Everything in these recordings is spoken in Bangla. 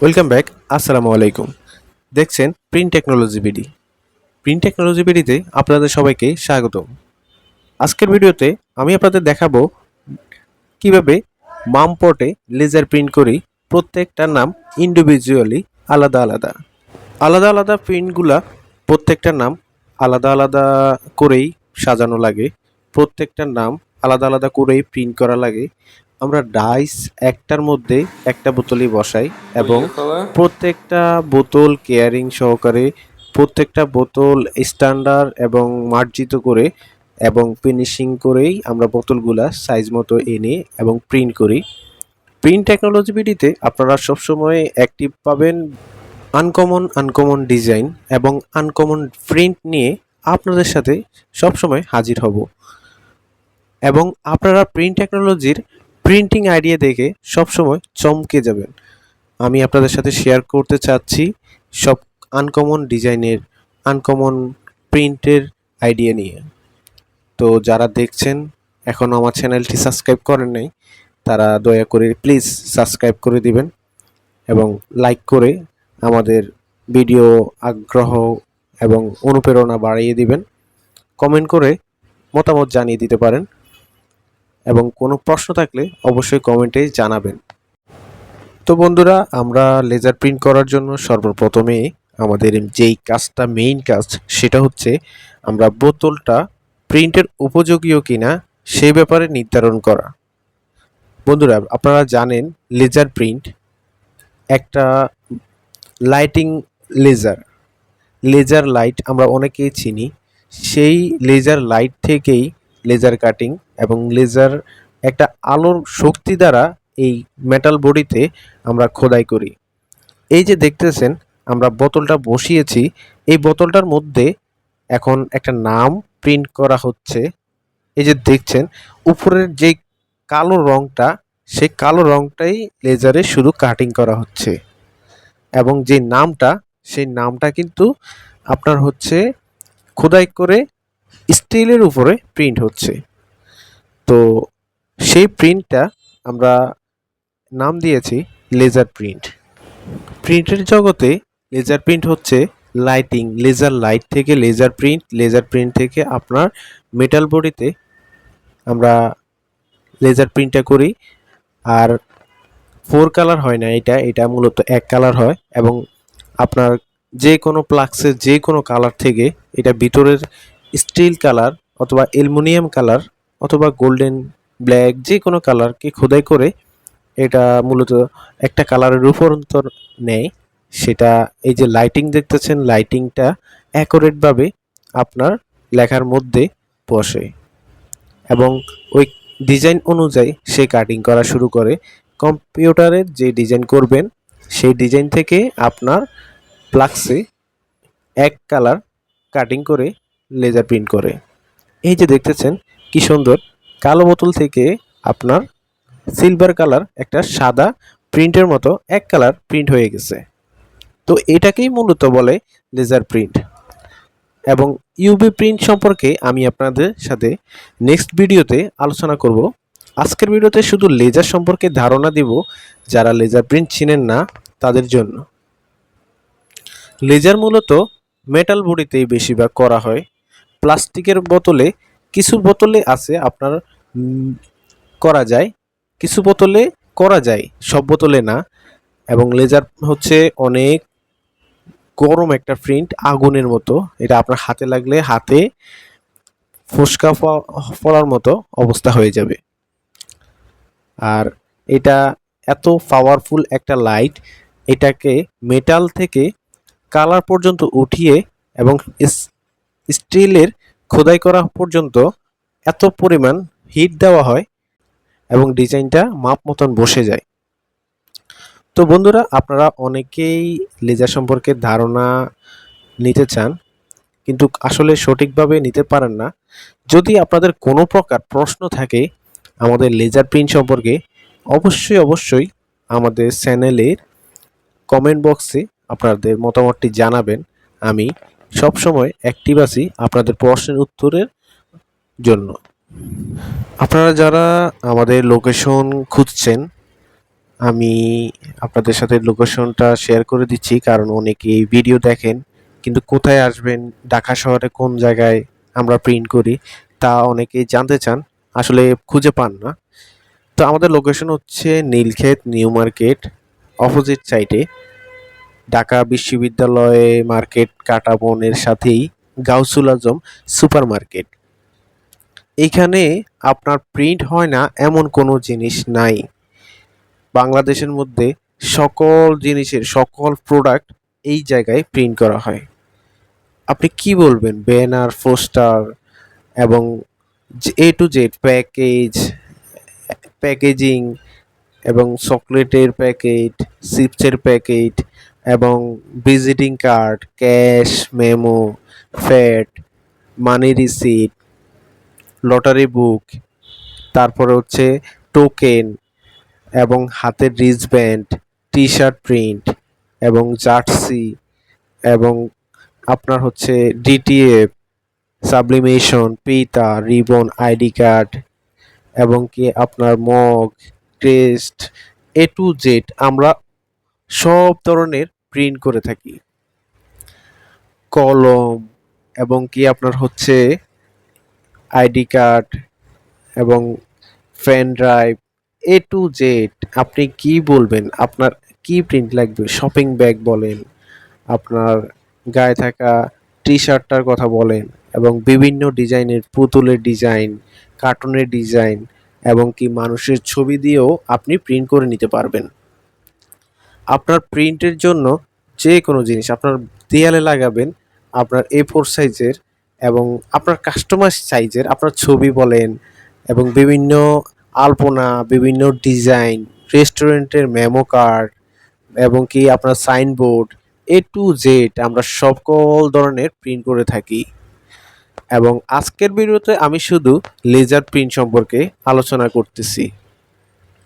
ওয়েলকাম ব্যাক আসসালামু আলাইকুম। দেখছেন print technology BD print technology বিডিতে আপনাদের সবাইকে স্বাগতম। আজকের ভিডিওতে আমি আপনাদের দেখাবো কীভাবে মাম পটে লেজার প্রিন্ট করি প্রত্যেকটার নাম ইন্ডিভিজুয়ালি আলাদা আলাদা। আলাদা আলাদা প্রিন্টগুলা প্রত্যেকটার নাম আলাদা আলাদা করেই সাজানো লাগে। প্রত্যেকটার নাম আলাদা আলাদা করেই প্রিন্ট করা লাগে। আমরা ডাইস একটার মধ্যে একটা বোতলই বসাই এবং প্রত্যেকটা বোতল কেয়ারিং সহকারে প্রত্যেকটা বোতল স্ট্যান্ডার্ড এবং মার্জিত করে এবং ফিনিশিং করেই আমরা বোতলগুলা সাইজ মতো এনে এবং প্রিন্ট করি। প্রিন্ট টেকনোলজি বিডিতে আপনারা সবসময় অ্যাক্টিভ পাবেন আনকমন আনকমন ডিজাইন এবং আনকমন প্রিন্ট নিয়ে আপনাদের সাথে সবসময় হাজির হব। এবং আপনারা প্রিন্ট টেকনোলজির প্রিন্টিং আইডিয়া দেখে সবসময় চমকে যাবেন। আমি আপনাদের সাথে শেয়ার করতে চাচ্ছি সব আনকমন ডিজাইনের আনকমন প্রিন্টের আইডিয়া নিয়ে। তো যারা দেখছেন এখনও আমার চ্যানেলটি সাবস্ক্রাইব করেন নাই, তারা দয়া করে প্লিজ সাবস্ক্রাইব করে দিবেন এবং লাইক করে আমাদের ভিডিও আগ্রহ এবং অনুপ্রেরণা বাড়িয়ে দিবেন। কমেন্ট করে মতামত জানিয়ে দিতে পারেন। এবং কোনো প্রশ্ন থাকলে অবশ্যই কমেন্টে জানাবেন। তো বন্ধুরা, আমরা লেজার প্রিন্ট করার জন্য সর্বপ্রথমে আমাদের যেই কাজটা মেইন কাজ, সেটা হচ্ছে আমরা বোতলটা প্রিন্টের উপযোগীও কিনা সেই ব্যাপারে নির্ধারণ করা। বন্ধুরা, আপনারা জানেন লেজার প্রিন্ট একটা লাইটিং লেজার লেজার লাইট আমরা অনেকেই চিনি। সেই লেজার লাইট থেকেই লেজার কাটিং এবং লেজার একটা আলোর শক্তি দ্বারা এই মেটাল বডিতে আমরা খোদাই করি। এই যে দেখতেছেন, আমরা বোতলটা বসিয়েছি। এই বোতলটার মধ্যে এখন একটা নাম প্রিন্ট করা হচ্ছে। এই যে দেখছেন, উপরের যে কালো রংটা, সেই কালো রংটাই লেজারে শুধু কাটিং করা হচ্ছে। এবং যে নামটা, সেই নামটা কিন্তু আপনার হচ্ছে খোদাই করে স্টিলের উপরে প্রিন্ট হচ্ছে। তো সেই প্রিন্টটা আমরা নাম দিয়েছি লেজার প্রিন্ট প্রিন্টের জগতে লেজার প্রিন্ট হচ্ছে লাইটিং লেজার লাইট থেকে লেজার প্রিন্ট লেজার প্রিন্ট থেকে আপনার মেটাল বডিতে আমরা লেজার প্রিন্টটা করি। আর ফোর কালার হয় না এটা এটা মূলত এক কালার হয় এবং আপনার যে কোনো প্লাক্সের যে কোনো কালার থেকে এটা ভিতরের স্টিল কালার অথবা অ্যালুমিনিয়াম কালার অথবা গোল্ডেন ব্ল্যাক যে কোনো কালারকে খোদাই করে এটা মূলত একটা কালারের রূপান্তর নেয়। সেটা এই যে লাইটিং দেখতেছেন লাইটিংটা অ্যাকোরেটভাবে আপনার লেখার মধ্যে বসে। এবং ওই ডিজাইন অনুযায়ী সে কাটিং করা শুরু করে। কম্পিউটারের যে ডিজাইন করবেন, সেই ডিজাইন থেকে আপনার প্লাক্সে এক কালার কাটিং করে লেজার প্রিন্ট করে। এই যে দেখতেছেন কি সুন্দর? কালো বোতল থেকে আপনার সিলভার কালার একটা সাদা প্রিন্টের মতো এক কালার প্রিন্ট হয়ে গেছে। তো এটাকেই মূলত বলে লেজার প্রিন্ট এবং ইউবি প্রিন্ট সম্পর্কে আমি আপনাদের সাথে নেক্সট ভিডিওতে আলোচনা করব। আজকের ভিডিওতে শুধু লেজার সম্পর্কে ধারণা দিব, যারা লেজার প্রিন্ট চিনেন না, তাদের জন্য। লেজার মূলত মেটাল বডিতেই বেশিরভাগ করা হয়। প্লাস্টিকের বোতলে কিছু বোতলে আছে আপনার করা যায়। কিছু বোতলে করা যায়, সব বোতলে না। এবং লেজার হচ্ছে অনেক গরম একটা প্রিন্ট, আগুনের মতো। এটা আপনার হাতে লাগলে হাতে ফোসকা পড়ার মতো অবস্থা হয়ে যাবে। আর এটা এত পাওয়ারফুল একটা লাইট এটাকে মেটাল থেকে কালার পর্যন্ত উঠিয়ে এবং স্টিলের খোদাই করা পর্যন্ত এত পরিমাণ হিট দেওয়া হয় এবং ডিজাইনটা মাপ মতন বসে যায়। তো বন্ধুরা, আপনারা অনেকেই লেজার সম্পর্কে ধারণা নিতে চান, কিন্তু আসলে সঠিকভাবে নিতে পারেন না। যদি আপনাদের কোনো প্রকার প্রশ্ন থাকে আমাদের লেজার প্রিন্ট সম্পর্কে, অবশ্যই অবশ্যই আমাদের চ্যানেলের কমেন্ট বক্সে আপনাদের মতামতটি জানাবেন। আমি সবসময় অ্যাক্টিভ আছি আপনাদের প্রশ্নের উত্তরের জন্য। আপনারা যারা আমাদের লোকেশন খুঁজছেন, আমি আপনাদের সাথে লোকেশনটা শেয়ার করে দিচ্ছি, কারণ অনেকেই ভিডিও দেখেন, কিন্তু কোথায় আসবেন, ঢাকা শহরে কোন জায়গায় আমরা প্রিন্ট করি, তা অনেকেই জানতে চান, আসলে খুঁজে পান না। তো আমাদের লোকেশন হচ্ছে নীলক্ষেত, নিউ মার্কেট অপোজিট সাইডে ঢাকা বিশ্ববিদ্যালয়ে মার্কেট কাটাবনের সাথেই গাউসুল আজম সুপার মার্কেট এইখানে আপনার প্রিন্ট হয় না, এমন কোনো জিনিস নাই। বাংলাদেশের মধ্যে সকল জিনিসের সকল প্রোডাক্ট এই জায়গায় প্রিন্ট করা হয়। আপনি কি বলবেন? ব্যানার, পোস্টার এবং A to Z package, packaging এবং চকলেটের প্যাকেট, চিপসের প্যাকেট এবং ভিজিটিং কার্ড ক্যাশ মেমো ফ্যাট মানি রিসিট লটারি বুক তারপরে হচ্ছে টোকেন এবং হাতের রিসব্যান্ড টি শার্ট প্রিন্ট এবং জার্সি এবং আপনার হচ্ছে ডিটিএফ সাবলিমেশন পিতা, রিবন, আইডি কার্ড এবং কি আপনার mug test A to Z আমরা সব ধরনের প্রিন্ট করে থাকি। কলম এবং কি আপনার হচ্ছে আইডি কার্ড এবং pen drive A to Z আপনি কি বলবেন? আপনার কি প্রিন্ট লাগবে? শপিং ব্যাগ বলেন, আপনার গায়ে থাকা টি শার্টটার কথা বলেন এবং বিভিন্ন ডিজাইনের পুতুলের ডিজাইন কার্টুনের ডিজাইন এবং কি মানুষের ছবি দিয়েও আপনি প্রিন্ট করে নিতে পারবেন। আপনার প্রিন্টের জন্য যে কোনো জিনিস আপনার দেয়ালে লাগাবেন, আপনার এ ফোর সাইজের এবং আপনার কাস্টমাইজ সাইজের আপনার ছবি বলেন এবং বিভিন্ন আলপনা, বিভিন্ন ডিজাইন রেস্টুরেন্টের মেমো কার্ড এবং কি আপনার সাইনবোর্ড এ টু জেড আমরা সকল ধরনের প্রিন্ট করে থাকি। এবং আজকের ভিডিওতে আমি শুধু লেজার প্রিন্ট সম্পর্কে আলোচনা করতেছি।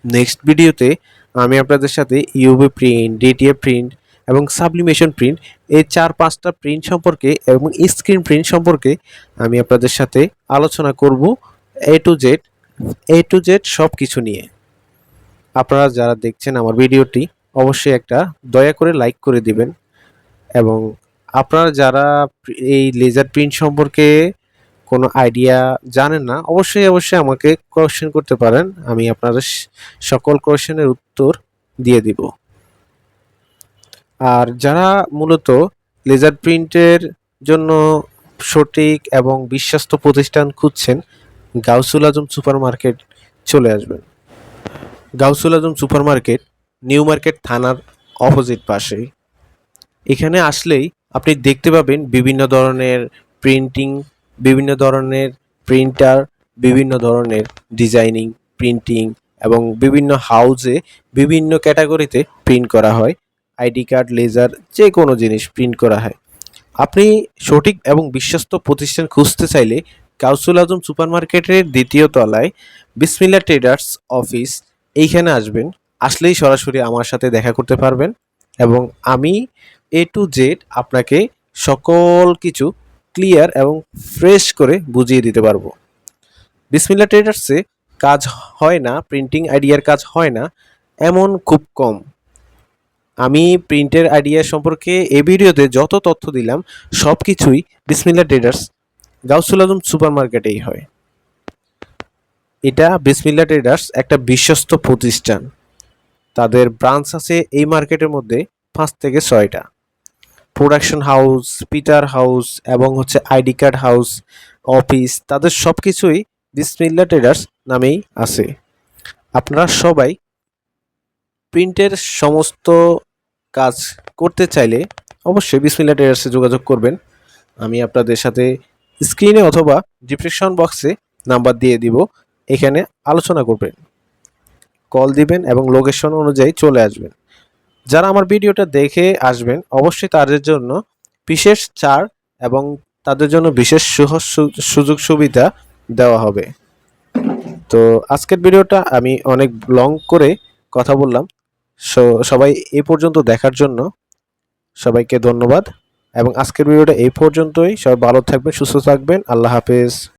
নেক্সট ভিডিওতে আমি আপনাদের সাথে ইউভি প্রিন্ট ডিটিএ প্রিন্ট এবং সাবলিমেশন প্রিন্ট এই চার পাঁচটা প্রিন্ট সম্পর্কে এবং স্ক্রিন প্রিন্ট সম্পর্কে আমি আপনাদের সাথে আলোচনা করব A to Z A to Z সব কিছু নিয়ে। আপনারা যারা দেখছেন আমার ভিডিওটি, অবশ্যই একটা দয়া করে লাইক করে দিবেন। এবং আপনারা যারা এই লেজার প্রিন্ট সম্পর্কে কোনো আইডিয়া জানেন না, অবশ্যই অবশ্যই আমাকে কোয়েশ্চেন করতে পারেন। আমি আপনাদের সকল কোয়েশ্চেনের উত্তর দিয়ে দিব। আর যারা মূলত লেজার প্রিন্টের জন্য সঠিক এবং বিশ্বস্ত প্রতিষ্ঠান খুঁজছেন, গাউসুল আজম সুপার মার্কেট চলে আসবেন। Gausul Azam super market new market থানার অপোজিট পাশেই। এখানে আসলেই আপনি দেখতে পাবেন বিভিন্ন ধরনের প্রিন্টিং বিভিন্ন ধরনের প্রিন্টার বিভিন্ন ধরনের ডিজাইনিং প্রিন্টিং এবং বিভিন্ন হাউজে বিভিন্ন ক্যাটাগরিতে প্রিন্ট করা হয়। আইডি কার্ড লেজার যে কোনো জিনিস প্রিন্ট করা হয়। আপনি সঠিক এবং বিশ্বস্ত প্রতিষ্ঠান খুঁজতে চাইলে কাউসুল আজম সুপার মার্কেটের দ্বিতীয় তলায় বিসমিল্লা ট্রেডার্স অফিস এইখানে আসবেন। আসলেই সরাসরি আমার সাথে দেখা করতে পারবেন এবং আমি এ টু জেড আপনাকে সকল কিছু ক্লিয়ার এবং ফ্রেশ করে বুঝিয়ে দিতে পারব। বিসমিল্লা ট্রেডার্সে কাজ হয় না প্রিন্টিং আইডিয়ার কাজ হয় না, এমন খুব কম। আমি প্রিন্টের আইডিয়া সম্পর্কে এ ভিডিওতে যত তথ্য দিলাম সব কিছুই বিসমিল্লা ট্রেডার্স গাউসুল আজম সুপার মার্কেটেই হয়। এটা বিসমিল্লা ট্রেডার্স একটা বিশ্বস্ত প্রতিষ্ঠান। তাদের ব্রাঞ্চ আছে এই মার্কেটের মধ্যে পাঁচ থেকে ছয়টা। প্রোডাকশন হাউস পিটার হাউস এবং হচ্ছে আইডি কার্ড হাউস অফিস তাদের সব কিছুই বিসমিল্লা ট্রেডার্স নামেই আছে। আপনারা সবাই প্রিন্টের সমস্ত কাজ করতে চাইলে অবশ্যই বিসমিল্লা ট্রেডার্সে যোগাযোগ করবেন। আমি আপনাদের সাথে স্ক্রিনে অথবা ডিসক্রিপশন বক্সে নাম্বার দিয়ে দিব। এখানে আলোচনা করবেন। কল দিবেন এবং লোকেশন অনুযায়ী চলে আসবেন। যারা আমার ভিডিওটা দেখে আসবেন, অবশ্যই তাদের জন্য বিশেষ ছাড় এবং তাদের জন্য বিশেষ সুযোগ সুবিধা দেওয়া হবে। তো আজকের ভিডিওটা আমি অনেক লং করে কথা বললাম। সো সবাই এই পর্যন্ত দেখার জন্য সবাইকে ধন্যবাদ। এবং আজকের ভিডিওটা এই পর্যন্তই। সবাই ভালো থাকবেন, সুস্থ থাকবেন। আল্লাহ হাফেজ।